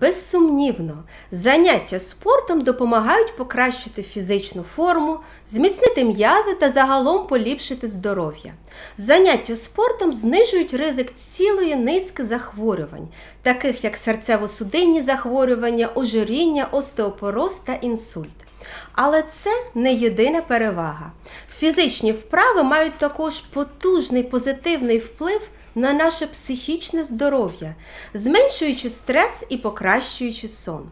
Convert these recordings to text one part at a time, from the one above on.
Безсумнівно, заняття спортом допомагають покращити фізичну форму, зміцнити м'язи та загалом поліпшити здоров'я. Заняття спортом знижують ризик цілої низки захворювань, таких як серцево-судинні захворювання, ожиріння, остеопороз та інсульт. Але це не єдина перевага. Фізичні вправи мають також потужний позитивний вплив на наше психічне здоров'я, зменшуючи стрес і покращуючи сон.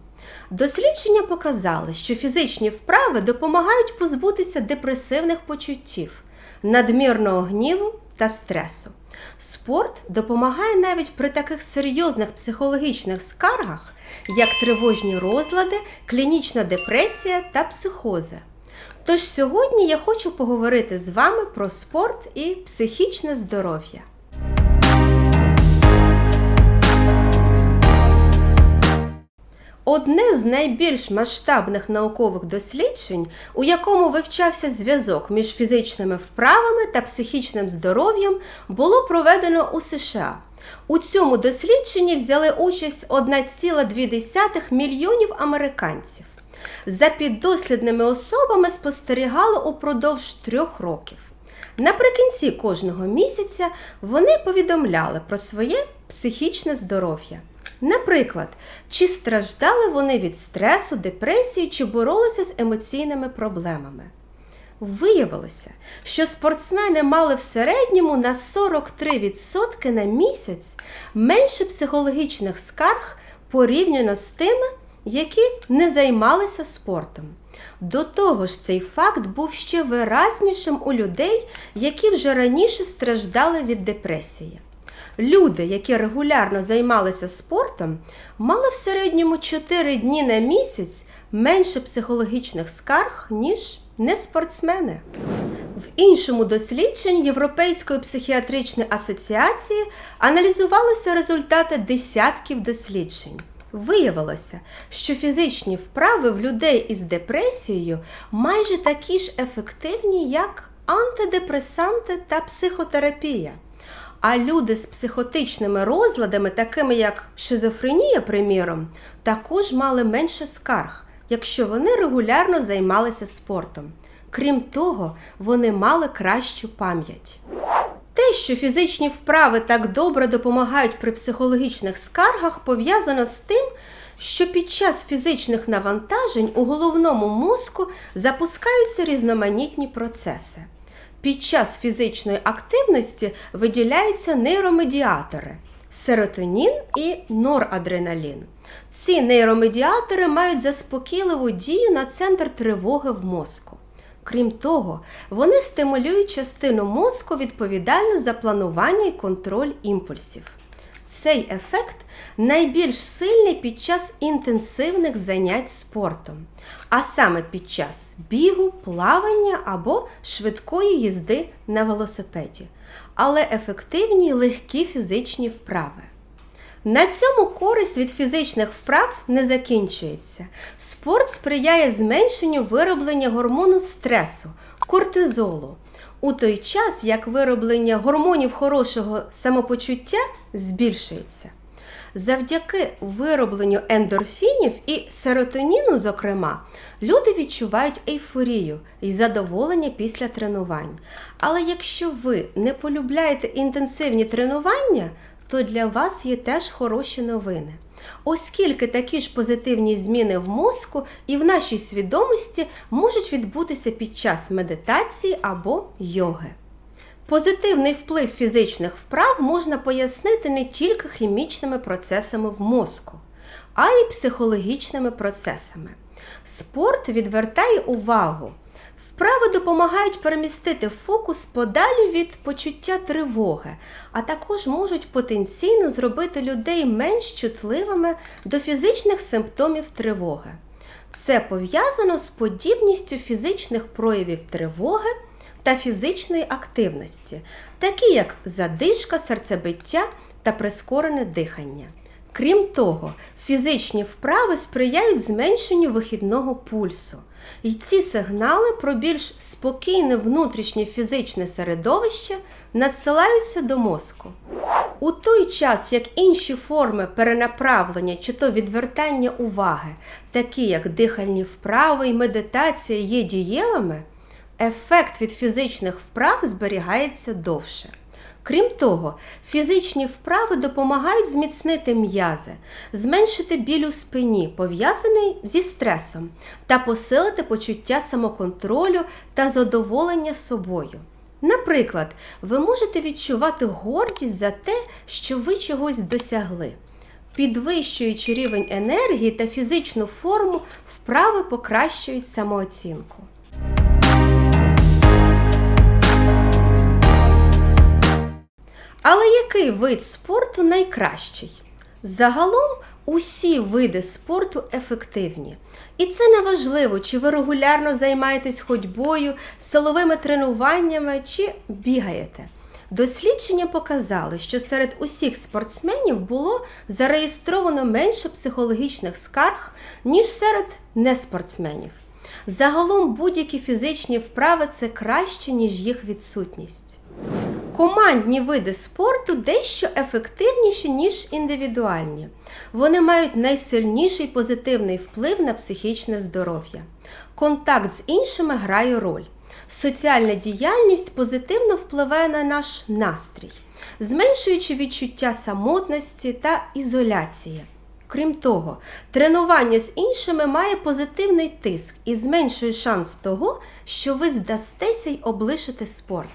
Дослідження показали, що фізичні вправи допомагають позбутися депресивних почуттів, надмірного гніву та стресу. Спорт допомагає навіть при таких серйозних психологічних скаргах, як тривожні розлади, клінічна депресія та психози. Тож сьогодні я хочу поговорити з вами про спорт і психічне здоров'я. Одне з найбільш масштабних наукових досліджень, у якому вивчався зв'язок між фізичними вправами та психічним здоров'ям, було проведено у США. У цьому дослідженні взяли участь 1,2 мільйонів американців. За піддослідними особами спостерігали упродовж трьох років. Наприкінці кожного місяця вони повідомляли про своє психічне здоров'я. Наприклад, чи страждали вони від стресу, депресії, чи боролися з емоційними проблемами. Виявилося, що спортсмени мали в середньому на 43% на місяць менше психологічних скарг порівняно з тими, які не займалися спортом. До того ж, цей факт був ще виразнішим у людей, які вже раніше страждали від депресії. Люди, які регулярно займалися спортом, мали в середньому 4 дні на місяць менше психологічних скарг, ніж неспортсмени. В іншому дослідженні Європейської психіатричної асоціації аналізувалися результати десятків досліджень. Виявилося, що фізичні вправи в людей із депресією майже такі ж ефективні, як антидепресанти та психотерапія. А люди з психотичними розладами, такими як шизофренія, приміром, також мали менше скарг, якщо вони регулярно займалися спортом. Крім того, вони мали кращу пам'ять. Те, що фізичні вправи так добре допомагають при психологічних скаргах, пов'язано з тим, що під час фізичних навантажень у головному мозку запускаються різноманітні процеси. Під час фізичної активності виділяються нейромедіатори серотонін і норадреналін. Ці нейромедіатори мають заспокійливу дію на центр тривоги в мозку. Крім того, вони стимулюють частину мозку відповідальну за планування і контроль імпульсів. Цей ефект найбільш сильний під час інтенсивних занять спортом, а саме під час бігу, плавання або швидкої їзди на велосипеді, але ефективні легкі фізичні вправи. На цьому користь від фізичних вправ не закінчується. Спорт сприяє зменшенню вироблення гормону стресу, кортизолу. У той час, як вироблення гормонів хорошого самопочуття збільшується. Завдяки виробленню ендорфінів і серотоніну, зокрема, люди відчувають ейфорію і задоволення після тренувань. Але якщо ви не полюбляєте інтенсивні тренування, то для вас є теж хороші новини. Оскільки такі ж позитивні зміни в мозку і в нашій свідомості можуть відбутися під час медитації або йоги. Позитивний вплив фізичних вправ можна пояснити не тільки хімічними процесами в мозку, а й психологічними процесами. Спорт відвертає увагу. Вправи допомагають перемістити фокус подалі від почуття тривоги, а також можуть потенційно зробити людей менш чутливими до фізичних симптомів тривоги. Це пов'язано з подібністю фізичних проявів тривоги та фізичної активності, такі як задишка, серцебиття та прискорене дихання. Крім того, фізичні вправи сприяють зменшенню вихідного пульсу. І ці сигнали про більш спокійне внутрішнє фізичне середовище надсилаються до мозку. У той час, як інші форми перенаправлення чи то відвертання уваги, такі як дихальні вправи і медитація, є дієвими, ефект від фізичних вправ зберігається довше. Крім того, фізичні вправи допомагають зміцнити м'язи, зменшити біль у спині, пов'язаний зі стресом, та посилити почуття самоконтролю та задоволення собою. Наприклад, ви можете відчувати гордість за те, що ви чогось досягли. Підвищуючи рівень енергії та фізичну форму, вправи покращують самооцінку. Але який вид спорту найкращий? Загалом усі види спорту ефективні. І це не важливо, чи ви регулярно займаєтесь ходьбою, силовими тренуваннями чи бігаєте. Дослідження показали, що серед усіх спортсменів було зареєстровано менше психологічних скарг, ніж серед неспортсменів. Загалом будь-які фізичні вправи це краще, ніж їх відсутність. Командні види спорту дещо ефективніші, ніж індивідуальні. Вони мають найсильніший позитивний вплив на психічне здоров'я. Контакт з іншими грає роль. Соціальна діяльність позитивно впливає на наш настрій, зменшуючи відчуття самотності та ізоляції. Крім того, тренування з іншими має позитивний тиск і зменшує шанс того, що ви здастеся й облишите спорт.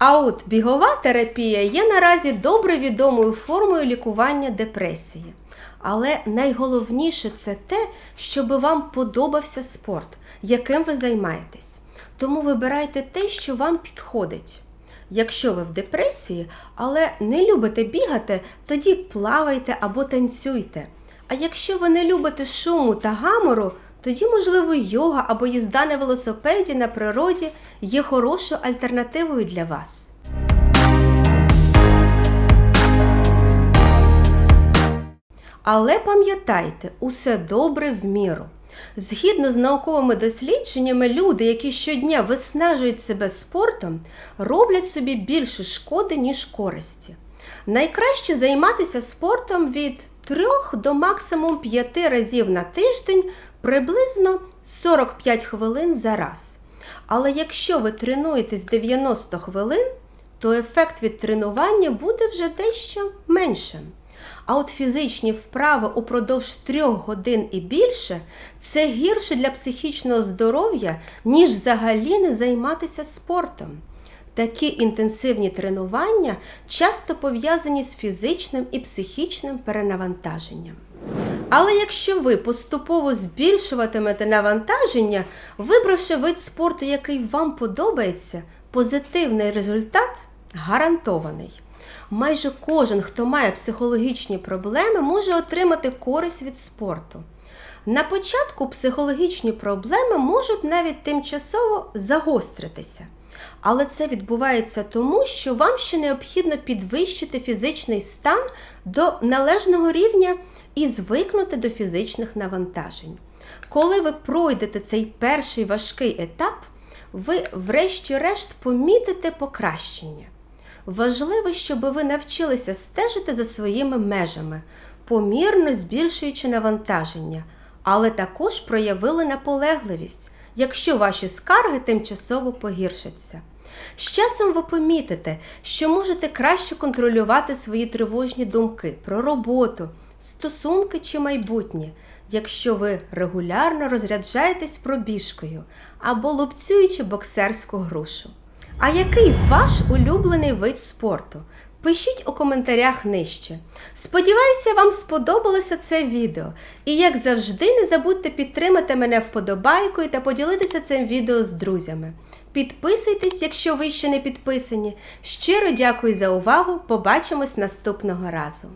А от бігова терапія є наразі добре відомою формою лікування депресії. Але найголовніше це те, щоб вам подобався спорт, яким ви займаєтесь. Тому вибирайте те, що вам підходить. Якщо ви в депресії, але не любите бігати, тоді плавайте або танцюйте. А якщо ви не любите шуму та гамору, тоді, можливо, йога або їзда на велосипеді на природі є хорошою альтернативою для вас. Але пам'ятайте, усе добре в міру. Згідно з науковими дослідженнями, люди, які щодня виснажують себе спортом, роблять собі більше шкоди, ніж користі. Найкраще займатися спортом від 3 до максимум 5 разів на тиждень приблизно 45 хвилин за раз. Але якщо ви тренуєтесь 90 хвилин, то ефект від тренування буде вже дещо меншим. А от фізичні вправи упродовж трьох годин і більше це гірше для психічного здоров'я, ніж взагалі не займатися спортом. Такі інтенсивні тренування часто пов'язані з фізичним і психічним перенавантаженням. Але якщо ви поступово збільшуватимете навантаження, вибравши вид спорту, який вам подобається, позитивний результат гарантований. Майже кожен, хто має психологічні проблеми, може отримати користь від спорту. На початку психологічні проблеми можуть навіть тимчасово загостритися. Але це відбувається тому, що вам ще необхідно підвищити фізичний стан до належного рівня і звикнути до фізичних навантажень. Коли ви пройдете цей перший важкий етап, ви, врешті-решт, помітите покращення. Важливо, щоб ви навчилися стежити за своїми межами, помірно збільшуючи навантаження, але також проявили наполегливість, якщо ваші скарги тимчасово погіршаться. З часом ви помітите, що можете краще контролювати свої тривожні думки про роботу, стосунки чи майбутнє, якщо ви регулярно розряджаєтесь пробіжкою або лупцюючи боксерську грушу. А який ваш улюблений вид спорту? Пишіть у коментарях нижче. Сподіваюся, вам сподобалося це відео. І як завжди, не забудьте підтримати мене вподобайкою та поділитися цим відео з друзями. Підписуйтесь, якщо ви ще не підписані. Щиро дякую за увагу! Побачимось наступного разу!